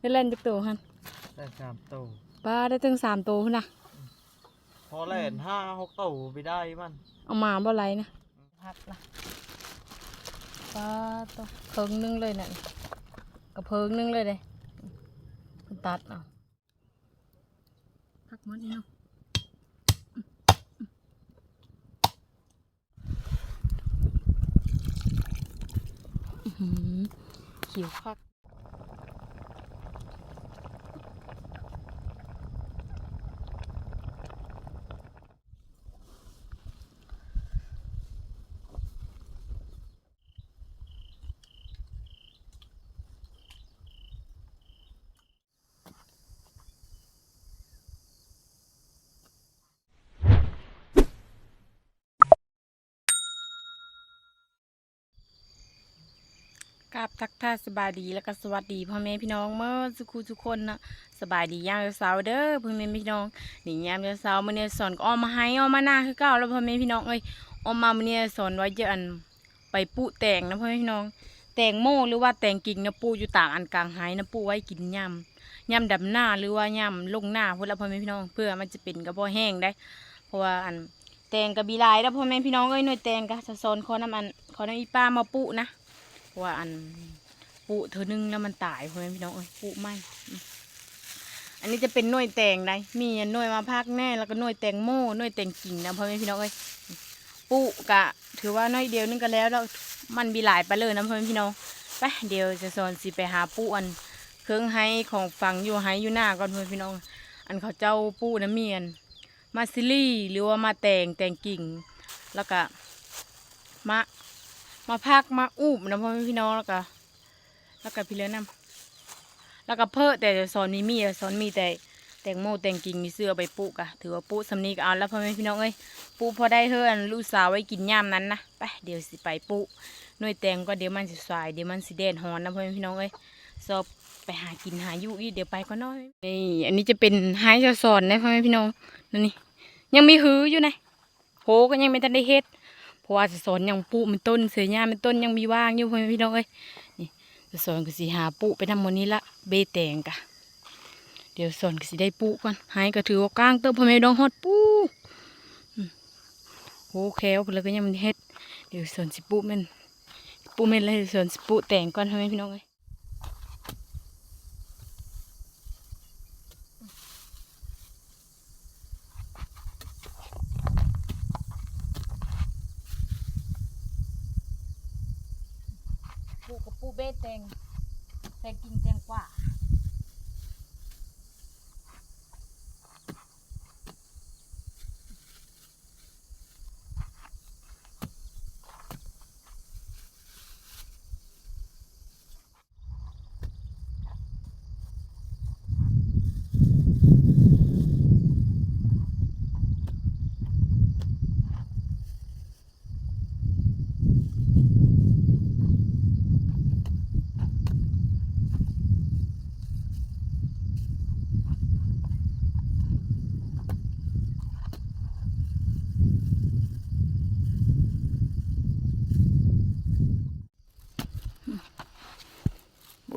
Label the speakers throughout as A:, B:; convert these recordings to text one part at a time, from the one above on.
A: ได้เล่นจักตัวฮัน
B: ได้สามตัว
A: ป้าได้ถึงสามตัวพุ่นนะ
B: พอเล่นห้าหกตัวไปได้มัน
A: เอามาบ่ไรนะพักละป้าตัวเพิงนึงเลยน่ะกระเพิงนึงเลยเลยเพิ่นตัดเอาพักหมดนี่เนาะอื้อหือเขียวคัก กราบทักทายสบายดีแล้วก็สวัสดีพ่อแม่พี่น้องเมื่อสุขุทุกคนนะสบายดีย่างเสาเด้อพ่อแม่พี่น้องนี่ยามเสามื้อนี้สอนก็ออกมาให้ออกมาหน้าคือเก่าแล้วพ่อแม่พี่น้องเอ้ยออกมามื้อนี้สอนไว้เยอะอันไปปุแตงนะพ่อแม่พี่น้อง แตงโมหรือว่าแตงกิ่งนะปูอยู่ต่างอันกลางหายนะปูไว้กินยำยำดำหน้าหรือว่ายำลงหน้าพุ่นละพ่อแม่พี่น้อง เพื่อมันจะเป็นกระเพาะแห้งได้ เพราะว่าอันแตงกระบีลายแล้วพ่อแม่พี่น้องเอ้ยหน่วยแตงกะจะสอนขอน้ำอันขอน้ำอีป้ามาปุนะ ว่าอันปุเธอนึงแล้วมันตายพ่อแม่พี่น้องเอ้ยปุไมอืมอันนี้จะเป็นหน่วยแตงได้มีหน่วยมาพักแน่แล้วก็หน่วยแตงโมหน่วยแตงกิ่งนะพ่อแม่พี่น้องเอ้ยปุกะ ถือว่าน้อยเดียวนึงก็แล้วแล้วมันมีหลายไปเลยนะพ่อแม่พี่น้องไปเดี๋ยวจะสอนสิไปหาปุอัน เครื่องให้ของฝังอยู่ให้อยู่หน้าก่อนพ่อแม่พี่น้อง อันเขาเจ้าปุน้ำเมียน มาซิลี่หรือว่ามาแตงแตงกิ่ง แล้วก็มา มาพักมาอูบนะพ่อแม่พี่น้องแล้วก็แล้วก็พี่เลี้ยงน้ำแล้วก็เพิ่อแต่สอนมีมีสอนมีแต่แตงโมแตงกิ่งมีเสื้อไปปลูกอะถือว่าปลูกสำนีก็เอาแล้วพ่อแม่พี่น้องเอ้ยปลูกพอได้เท่าอันลูกสาวไว้กินย่ามนั้นนะไปเดี๋ยวสิไปปลูกหน่วยแตงก็เดี๋ยวมันสิสายเดี๋ยวมันสิแดดฮอนนะพ่อแม่พี่น้องเอ้ยสอบไปหากินหาอยู่อีเดี๋ยวไปก็น้อยนี่อันนี้จะเป็นไฮจะสอนนะพ่อแม่พี่น้องนั่นนี่ยังมีหืออยู่นะโหก็ยังไม่ทันได้เฮ็ด ราะว่าจะสอนอย่างปูมันต้นเสือยามันต้นยังมีว่างอยู่พ่อแม่พี่น้องเอ้ยนี่จะสอนก็สิหาปูไปทำวันนี้ละเบแตงกะเดี๋ยวสอนก็สิได้ปูก่อนหายก็ถือว่ากลางเติมพ่อแม่ดองฮอดปูอืมโอ้แควเพิ่นแล้วก็ยังมันเฮ็ดเดี๋ยวสอนสิปูแมันปูแม่นเลยสอนสิปูแตงก่อนพ่อแม่พี่น้องเอ้ยปูกับปูเบแต งแตงกิ่งแตงกว่า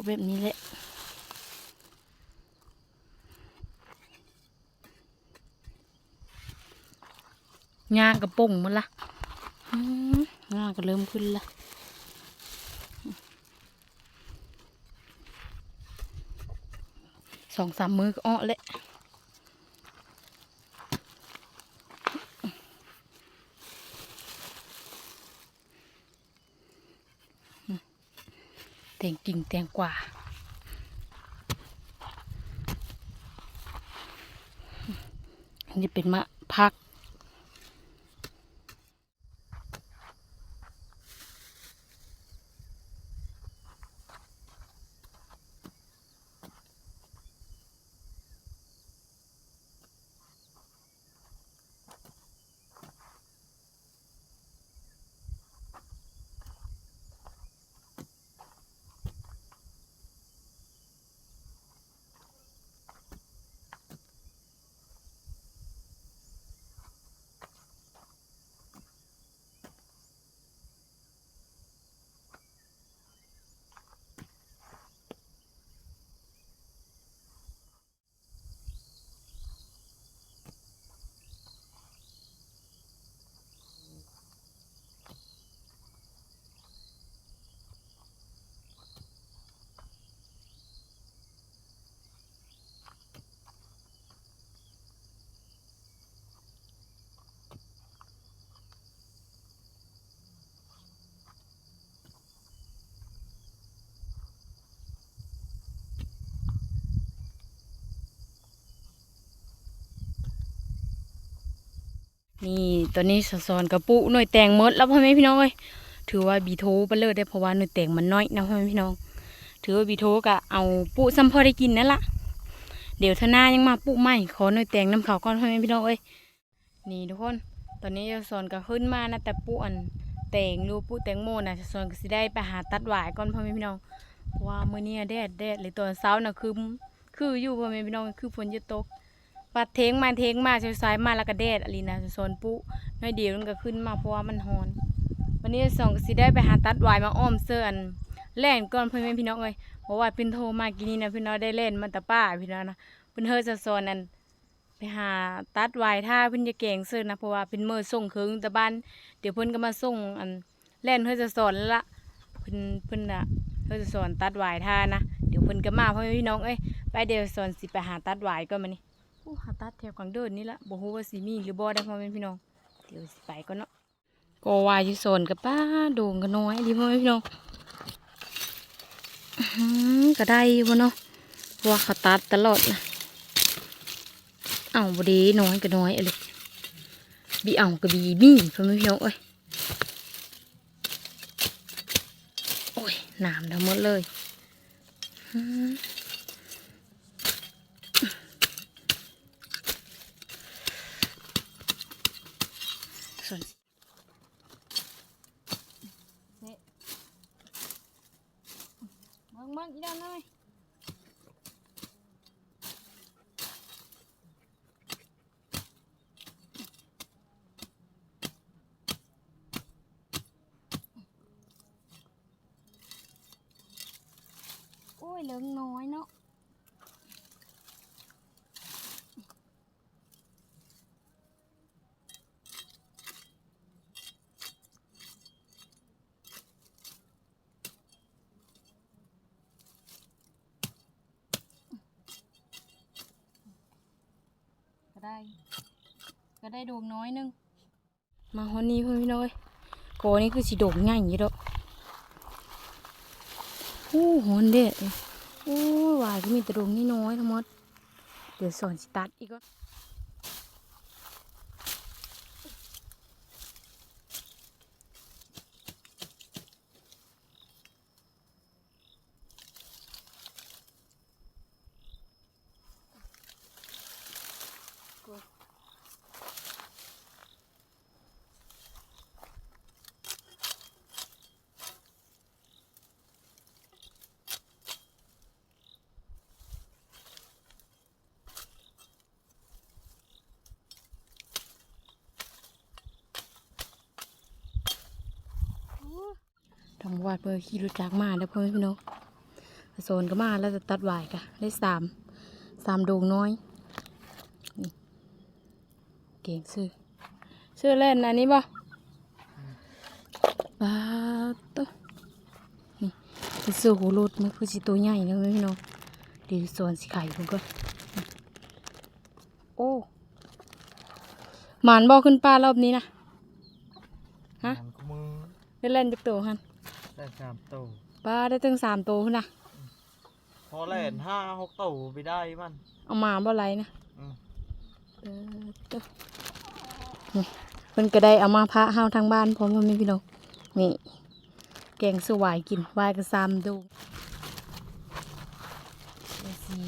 A: แบบนี้แหละงานกระป่งมันละอืมงานก็เริ่มขึ้นละสองสามมือก็อ้อแหละ แตงกิ่งแตงกว่าอันนี้เป็นมะพัก นี่ตอนนี้สอนกระปุหน่วยแตงหมดแล้วพ่อแม่พี่น้องเอ้ยถือว่าบีโทไปเลยได้เพราะว่าหน่วยแตงมันน้อยนะพ่อแม่พี่น้อง ถือว่าบีโทก็เอาปุซ้ำพอได้กินนั่นละเดี๋ยวทนายังมาปุใหม่ขอหน่วยแตงน้ำเขาก่อนพ่อแม่พี่น้องเอ้ยนี่ทุกคน ตอนนี้สอนก็ขึ้นมานะแต่ปุอันแตงรูปุแตงโมนะสอนก็สิได้ไปหาตัดหวายก่อนพ่อแม่พี่น้องเพราะว่ามื้อนี้แดดแดดเลยตอนเช้านะคือคืออยู่พ่อแม่พี่น้องคือฝนจะตก ปัดเทงมาเทงมาเช้สายมาแล้วก็แดดอะไรนะโซนปุน้อยเดียวมันก็ขึ้นมาเพราะว่ามันฮอน วันนี้สองก็สิได้ไปหาตัดวายมาอ้อมเสื้ออันแล่นก่อนเพื่อนพี่น้องเอ้ยเพราะว่าเพิ่นโทรมากินนี่นะพี่น้องได้เล่นมันแตะป้าพี่น้องนะเพิ่นเฮอจะสอนอันไปหาตัดวายถ้าเพิ่นจะเก่งเสื้อนะเพราะว่าเพิ่นมือส่งคืนแต่บ้านเดี๋ยวเพิ่นก็มาส่งอันแล่นเฮอจะสอนละเพิ่นเพิ่นน่ะเฮอจะสอนตัดวายท่านะเดี๋ยวเพิ่นก็มาเพ่อแม่พี่น้องเอ้ยไปเดี๋ยวสอนสิไปหาตัดวายก่อนมานี่ อ้หาตัดแถวกลางเดินนี่ละบ่ฮู้ว่าสิมีหรือบ่ได้พ่อแม่พี่น้อง เดี๋ยวสิไปก่อนเนาะก็วาอยู่โซนกับป้าโด่งก็น้อยดีพ่อแม่พี่น้องก็ได้อยู่บ่เนาะว่าเขาตัดตลอดนะเอ้าบ่ดีน้อยก็น้อยเอะไรบีเอาก็บีมีพ่อแม่พี่น้องเอ้ยโอ้ยน้ำทั้งหมดเลยอื้อ ส่วนนี่เบิ่งเบิ่งอีด้านหน่อยโอ้ยเหลืองน้อยเนาะก็ได้ ก็ได้โด่งน้อยหนึง มาฮอนนี้เพื่อนพี่น้อยโกนี่คือสีโด่งง่ายอย่างนี้ดอก โอ้ฮอนเด็ดโอ้ยวายก็มีแต่ดงนี่น้อยทั้งหมด เดี๋ยวสอนสิตัดอีกก็ทา งวัดเพื่อขี่รถจักรมาแล้วเพื่อนพี่น้องโซนก็มาแล้วจะตัดหวายกะได้สามสามโด่งน้อยนี่เก่งซื้อซื้อเล่นอันนี้ป่ะปลาตัวนี่เป็นเสื้อหูรุดมันคือสิตัวใหญ่นะพี่น้องเดี๋ยวสอนสิไข่ผมก็โอ้หมานบอกขึ้นป้ารอบนี้นะฮะ
B: มันก็มือ
A: ได้เล่นจักตัวฮัน
B: ได้สามตัว
A: ป้าได้ตั้งสามตัวพุ่นนะ
B: พอแล่นห้าหกตัวไปได้มัน
A: เอามาบ่ไรนะ
B: อืม
A: เออตัวนี่เพิ่นก็ได้เอามาพระเฮาทางบ้านพร้อมพ่อแม่พี่น้องนี่แกงสวายกินวายกับซามดูเดี๋ยวสี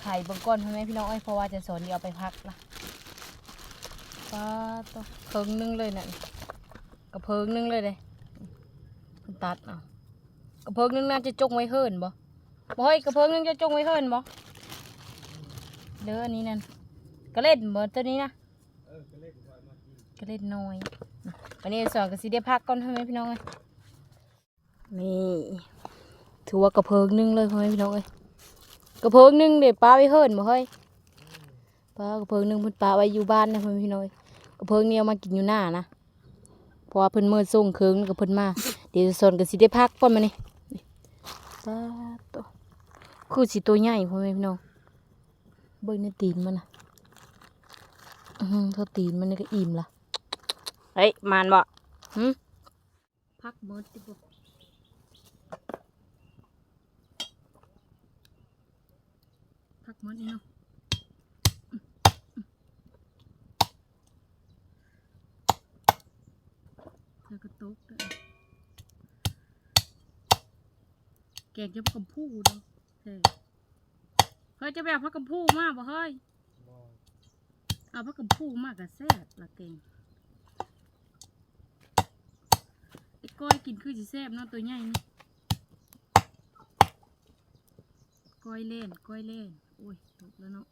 A: ไข่เบางก้อนพ่อแม่พี่น้องเอ้ยเพราะว่าจะสอนเดี๋ยวเอาไปพักละป้าตัวเพิงนึงเลยน่ะกระเพิงนึงเลยเลยเพิ่น ตัดเอากระเพิงนึงน่าจะจงไว้เฮิรนบ่บ่เฮ้ยกระเพิงนึงจะจงไว้เฮิรนบ่เด้ออันนี้นั่นก็เล่นเหมือนตัวนี้นะก็เล่นน้อยวันนี้สอนก็สิได้พักก่อนพ่อแม่พี่น้องเอ้ยนี่ถือว่ากระเพิงนึงเลยพ่อแม่พี่น้องเอ้ยกระเพิงนึงเดี๋ยวป้าไว้เฮิรนบ่เฮ้ยป้ากระเพิงนึงเพิ่นป้าไว้อยู่บ้านนะพ่อแม่พี่น้องเอ้ยกระเพิงเนี่ยมากินอยู่หน้านะเพราะเพิ่นเมื่อส่งเคิงกับเพิ่นมา เดี๋ยวสอนก็สิได้พักก่อนมานี่นี่ป้าตัวคือสิตัวใหญ่พ่อแม่พี่น้องเบิ่งในตีนมันนะอือหือเท่าตีนมันนี่ก็อิ่มละเฮ้ยมานบ่หึพักหมดติบ่พักหมดนี่เนาะ ตกเด้อ แกงจะพักกับผู้เนาะเฮ้ยเฮ้ยจะไปเอาพักกับผู้มากบ่เฮ้ยเอาพักกับผู้มากกับแซ่บละเก่งไอ้ก้อยกินคือสิแซ่บเนาะตัวใหญ่นี่ก้อยเล่นก้อยเล่นโอ้ยตกแล้วเนาะ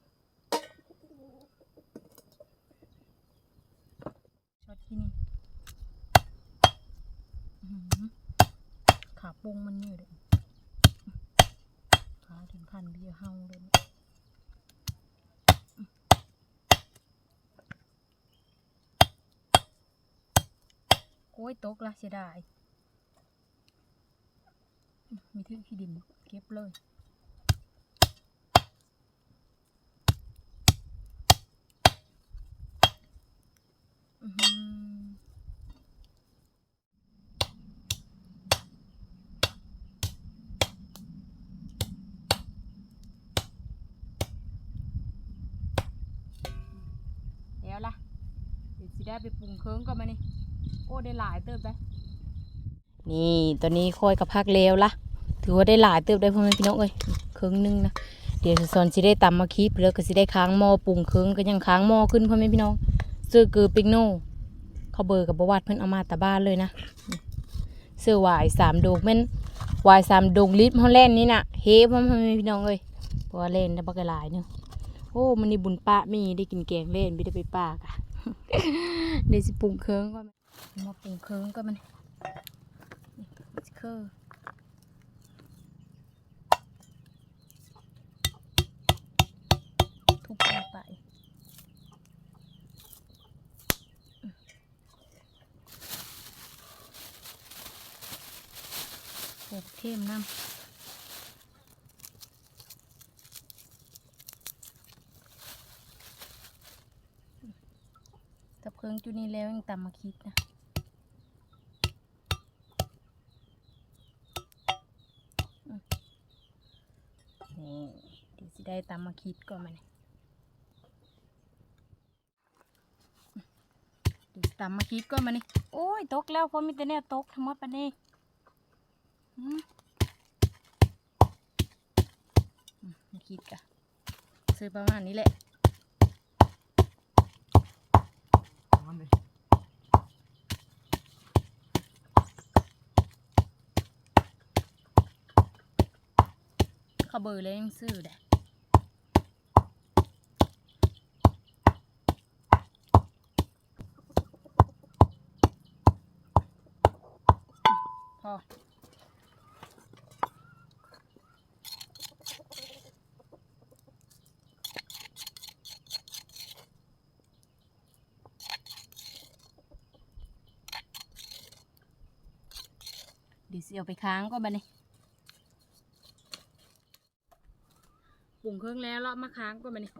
A: ช็อตที่นี่ขาปงมันเนี่เด้อขา ถึงพันเบียร์เฮาเลยเนี่ยโอ้ยตกละเสียดาย มีทึ่ขี้ดินเก็บเลย อือหือเดี๋ยวละเดี๋ยวสิ ได้ไปปรุงเครื่องก่อนมานี่โอ้ได้หลายเติบได้นี่ตอนนี้ค่อยกับพักเลวละถือว่าได้หลายเติบได้พ่อแม่พี่น้องเอ้ยครึ่งหนึงนะเดี๋ยวสอนสิได้ตำมาคีบแล้วก็สิได้ค้างหม้อปรุงเครื่องก็ยังค้างหม้อขึ้นพ่อแม่พี่น้องซื้อคือปิกโน่เขาเบอร์กับบวัดเพิ่อนเอามาแต่บ้านเลยนะเสื้อวายสามโดกแม่นวายสามโดกลิตรเฮาแล่นนี่น่ะเฮ้พ่อแม่พี่น้องเอ้ยเพราะเล่นได้บักหลายเนาะโอ้มันนี่บุญป้ามีได้กินแกงเล่นไม่ได้ไปป้ากะ เดี๋ยวสิปรุงเครื่องก่อนมาปรุงเครื่องก็มันมันคือทุบลงไปอืมโอ้เข้มน้ำ ต่เครื่งจุนี้แล้วยังตำมาคิดนะนี่เดี๋ยวสิได้ตามมาคิดก่อนมาเนี่ยเดี๋ยวสิตามมาคิดก่อนมาเนี่ยโอ้ยตกแล้วพราะมีแต่เนี่ยตกทั้งหมดปะเนี่อืมอืมมาคิดกะซื้อประมาณนี้แหละ
B: มัน
A: เลยขบเบอร์เลยยังซื้อเด้พอ เดี๋ยวสิเอาไปค้างก่อนบัดนี้ปรุงเครื่องแล้วแล้วมาค้างก่อนบัดนี้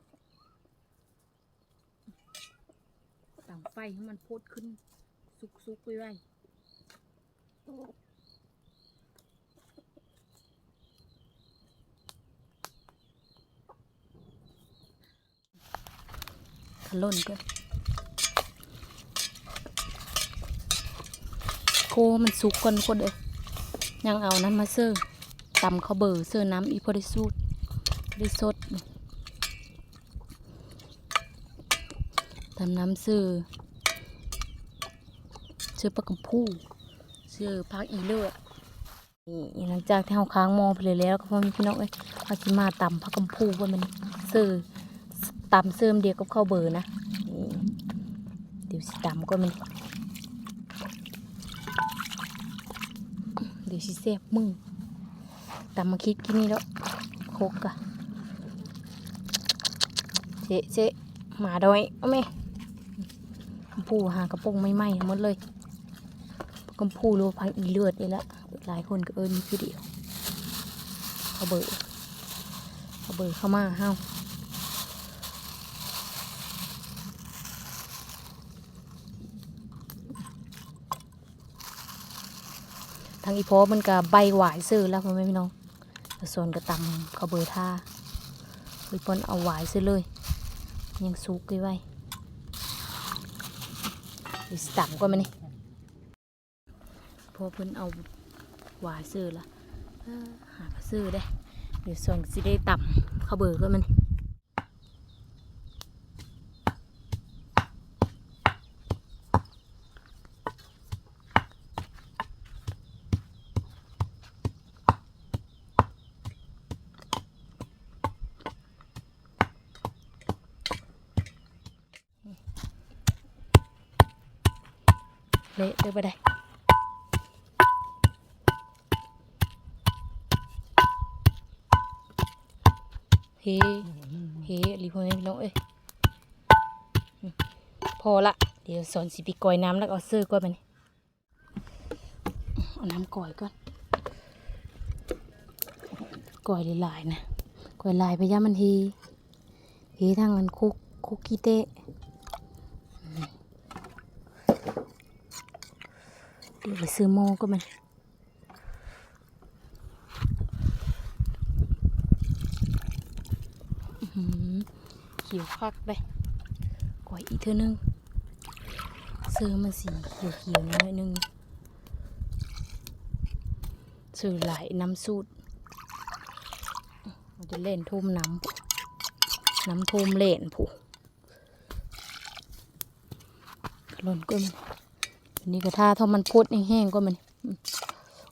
A: ตั้งไฟให้มันพุดขึ้น สุกๆไว้ไว้ขล่นก็โคมันสุกก่อนคนเอ้ ยังเอาน้ำมาเสิร์ตำข้าวเบอร์เสิร์น้ำอีพอได้สูตรได้สดตำน้ำเสิร์เสิร์ปลากระพูเสิร์พักอีเลือดนี่หลังจากที่เราค้างมอไปเลยแล้วก็พ่อม่พี่น้องเอ้ยเขาสิมาตำพักกระพูว่ามันเสิร์ฟตำเสริมเดียวกับข้าวเบอร์นะนี่เดี๋ยวสิตำก็มัน ดี๋ยวสิเสียบมึงตามมาคิดกินนี่แล้วโคกกะเจ๊เจ๊หมาดอยเอาไหมผู้หากระโปรงไม่ไหม้หมดเลยกำพูรู้พังอีเลือดเลยละหลายคนก็เอิญคือเดียวเขาเบิดเขาเบิดเข้ามาห้าางอีพอมันก็ใบหวายซื้อแล้วพ่อแม่พี่น้องส่วนกระตำเขาเบอร์ท่าอีปอนเอาหวายซื้อเลย ยังซุกไว้ไว้อีสตัมก็มานี่พอเพิ่นเอาหวายซื้อละหาซื้อได้เดี๋ยวส่วนสิได้ต่ำข้าเบอร์ก็มัน เฮเฮรีพอแม่พี่น้องเอ้ยพอละเดี๋ยวสอนสิปีกอยน้ำแล้วเอาเสื้อก่อนมันเอาน้ำก่อยก่อนก่อยลายๆนะก่อยลายไปย่ามันเฮเฮทางมันคุกคุกกี้เตะเดี๋ยวไปซื้อโมก็มัน อื้อหือเขียว คักเลยก่อยอีกเท่านึงเสื้อมันสีเขียวๆนิดหน่อยนึงซื้อหลายน้ำสูตรจะเล่นทุ่มน้ำน้ำทุ่มเล่นผู้หล่นก็มันอันนี้ก็ท่าเท่ามันพุดแห้งๆก็มันอืม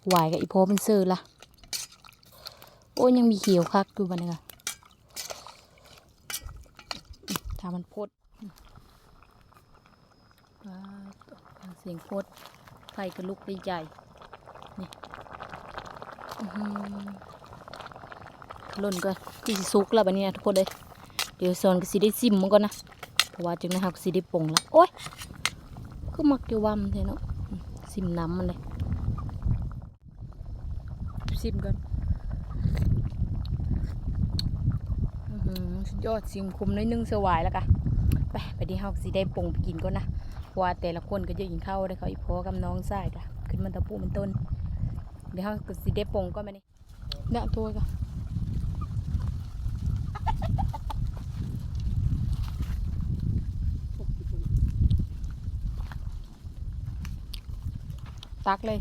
A: หวายกับอีโพเป็นซื้อละโอ้ยยังมีเขียวคักอยู่บ้านนี้ค่ะ ถ้า มันพดฟังเสียงพดไฟก็ลุกได้ใหญ่นี่ล่นก็จีสุกแล้วบัดนี้นะทุกคนเลยเดี๋ยวซอนก็สิได้ซิมมันก่อนนะเพราะว่าจึงนะครับสิได้ปรุงแล้วโอ้ยก็มักจะวำเทเนาะซิมน้ำมันเลยซิมก่อน อื้อหือสุด ยอดซิมคุมน้อยนึงเสวายแล้วกะไปไปที่เฮาสิได้ปงไปกินก่อนนะว่าแต่ละคนก็จะกินข้าวได้เขาอีพอกับน้องชายกะขึ้นมันตะปูมันต้นเดี๋ยวเฮาก็สิได้ปงก็มานี่เด้อตัวกะตักเลย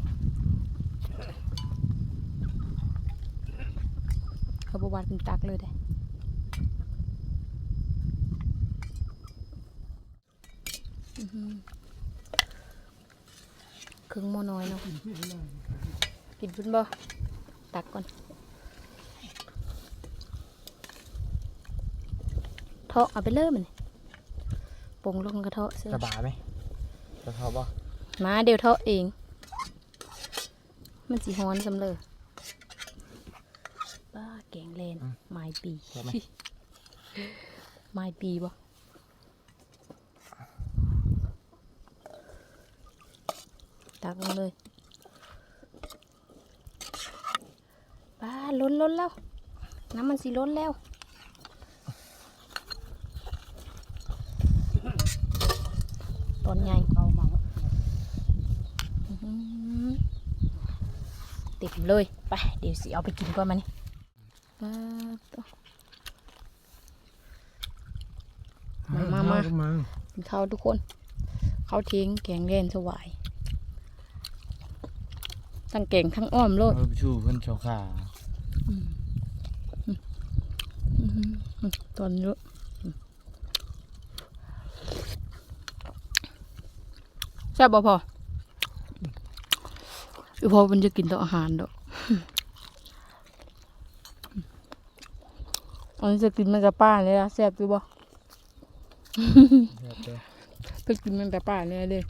A: เขาบอกว่าเป็นตักเลยได้ อื้อหือ ครึ่งหม้อน้อยเนาะกินพุ่นบ่ตักก่อนเทาะเอาไปเลยมันปรุงลงกระเทาะเสื้อ
B: สบายไหมจะเขาบ่
A: มาเดี๋ยวเทาะเอง มันสีฮ้อนสำเลยป้าแกงเลนไม้ปีไม้ปีบ่ ตักลงเลยป้าล้นล้นแล้ว น้ำมันสีล้นแล้วตอนใหญ่
B: เข้ามา
A: อื้อหือเต็มเลย ไป เดี๋ยวสิเอาไปกินก่อนมานี่ป้าดตัวมามามา
B: มา
A: กินข้าวทุกคนข้าวทิ้งแกงเล่นสวาย ทั้งแกงทั้งอ้อมโลด
B: เออไปชูเพิ่นโชว์ขา
A: อื้อหือตอนเยอะแซ่บบ่พออีพอมันจะกินแต่อาหารดอกอันนี้จะกินมันจะป้าเลยนะแซ่บดูบ่ก็กินมันแต่ป่าเนี่ยเลย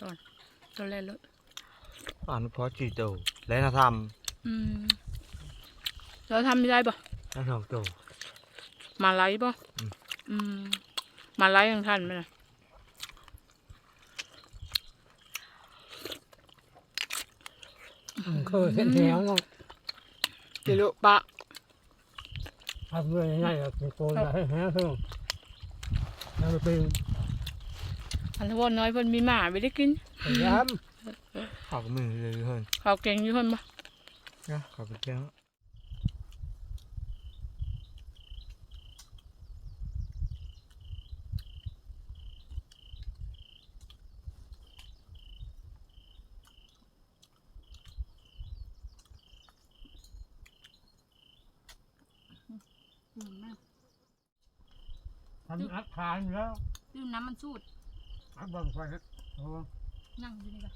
A: ตอน ตอนแรกเลย
B: อ่านเพราะจีโตและนาท
A: อืมเราทำไม่ได้ปะำ
B: นาทำโต
A: มาไลฟ์ปะ
B: อืม
A: อืม มาไลฟ์ยังทันไหมล่ะ
C: เคยเห็นแถวเนาะ
A: กิโลปะ
C: ทำด้วยง่ายๆเป็นโกนได้แฮะเพิ่งแล้วเป็น
A: อันทวนน้อยเพิ่นมีหมาไม่ได้กิน
C: พ ย้ำ
B: ขอบมือเลยเพื่อน
A: ขอเก่งยู่เพื่นปะ
B: นะขอบเก่ง
C: ทำอัดผ่านแล้ว
A: ดื่มน้ำมันสูด
C: อัดบังไฟครับ
A: นั่งอยู่นี่ก็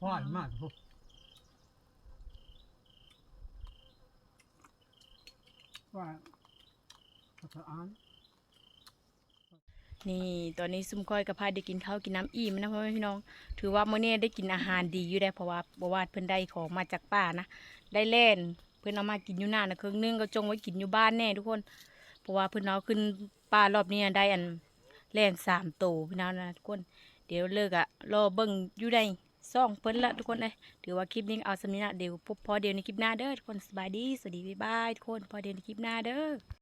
C: พ่อมากพวกว่าสะอาด
A: นี่ตอนนี้ซุ่มค่อยกับพายได้กินข้าวกินน้ำอิ่มนะพ่อแม่พี่น้อง ถือว่ามื้อนี้ได้กินอาหารดีอยู่ได้เพราะว่าบวาดเพิ่นได้ของมาจากป่านะได้เล่นเพิ่นเอามากินอยู่หน้านะครึ่งหนึงก็จงไว้กินอยู่บ้านแน่ทุกคน เพราะว่าเพิ่นเอาขึ้นป่ารอบนี้ได้อันแล่นสามโตวพี่น้องนะทุกคน เดี๋ยวเลิกอะรอเบิ่งอยู่ใดซ่องเพิ่นละทุกคนเลยถือว่าคลิปนี้เอาสำนี้นะเดี๋ยวพบพอเดียวในคลิปหน้าเด้อทุกคนสบายดีสวัสดีบ๊ายบายทุกคนพอเดียวในคลิปหน้าเด้อ